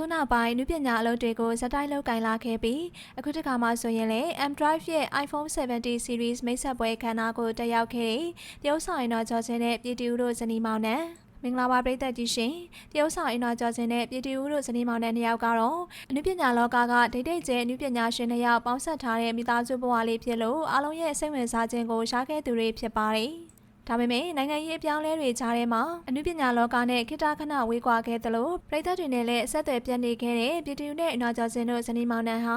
အခုနောက်ပိုင်းနုပညာအလုပ်တွေကိုဇက်တိုက်လုပ်ကင်လာခဲ့ပြီးအခုတစ်ခါမှဆိုရင်လည်း M Drive ရဲ့ iPhone 70 series မိတ်ဆက်ပွဲခန်းနာကိုတက်ရောက်ခဲ့တဲ့တရုတ်ဆောင်ရင်တော်ကျော်စင်နဲ့ပြည်တီဦးတို့ဇနီးမောင်နှံမင်္ဂလာပါပရိသတ်ကြီးရှင်တရုတ်ဆောင်အင်တော်ကျော်စင်နဲ့ပြည်တီဦးတို့ဇနီးမောင်နှံနှစ်ယောက်ကတော့အနုပညာလောကကဒိတ်ဒိတ်ကျဲအနုပညာရှင်နှစ်ယောက်ပေါင်းဆက်ထားတဲ့မိသားစုဘဝလေးဖြစ်လို့အားလုံးရဲ့စိတ်ဝင်စားခြင်းကိုရှားခဲ့သူတွေဖြစ်ပါတယ် ဒါပေမဲ့နိုင်ငံရေးအပြောင်းအလဲတွေကြားထဲမှာအနုပညာလောကနဲ့ခိတခဏဝေးကွာခဲ့သလိုပြည်သက်တွေနဲ့လည်းအဆက်အသွယ်ပြတ်နေခဲ့တဲ့ပြည်သူနဲ့အနာကျော်စင်တို့ဇနီးမောင်နှံဟာ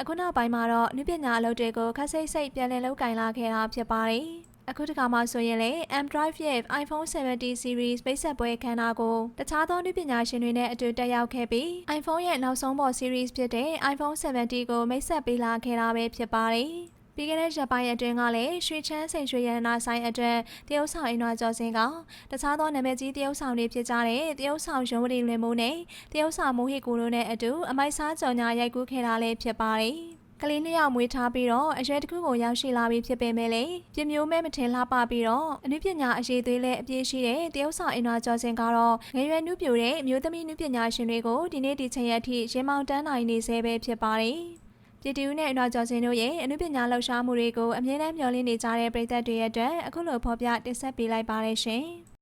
အခုနောက်ပိုင်းမှာတော့အနုပညာအလုပ်တွေကိုခက်စိတ်စိတ်ပြန်လည်လုပ်ကင်လာခဲ့တာဖြစ်ပါတယ်။အခုတစ်ခါမှဆိုရင်လေ M Drive ရဲ့ iPhone 70 series ပိတ်ဆက်ပွဲခန်းနာကိုတခြားသောနုပညာရှင်တွေနဲ့အတူတက်ရောက်ခဲ့ပြီး iPhone ရဲ့နောက်ဆုံးပေါ် series ဖြစ်တဲ့ iPhone 70ကိုမိတ်ဆက်ပေးလာခဲ့တာပဲဖြစ်ပါတယ်။ ပြီးခဲ့တဲ့ရက်ပိုင်းအတွင်းကလည်းရွှေချမ်းစိန်ရွှေရတနာဆိုင်အတွက်တရုတ်ဆောင်အင်နွာကျော်စင်ကတခြားသောနာမည်ကြီးတရုတ်ဆောင်တွေဖြစ်ကြတဲ့တရုတ်ဆောင်ရုံးဝတီလွင်မိုးနဲ့တရုတ်ဆောင်မိုးဟီကူတို့နဲ့အတူအမိုက်စားကြော်ညာရိုက်ကူးခဲ့တာလည်းဖြစ်ပါတယ်။ကလေးနှစ်ယောက်မွေးထားပြီးတော့အရွယ်တစ်ခုကိုရောက်ရှိလာပြီဖြစ်ပေမဲ့လေပြမျိုးမဲမထင်လှပပြီးတော့အနုပညာအရေးသွေးလည်းအပြည့်ရှိတဲ့တရုတ်ဆောင်အင်နွာကျော်စင်ကတော့ငယ်ရွယ်နုပြိုတဲ့အမျိုးသမီးနုပညာရှင်တွေကိုဒီနေ့ဒီချိန်ရက်ထိရင်မောင်တန်းနိုင်နေစေပဲဖြစ်ပါတယ်။ ပြည်သူနဲ့အနော်ကျော်စင်တို့ရဲ့အနုပညာလှူရှားမှုတွေကိုအမြဲတမ်းမျှော်လင့်နေကြတဲ့ပရိသတ်တွေရဲ့အတွက်အခုလိုဖော်ပြတင်ဆက်ပေးလိုက်ပါရရှင်။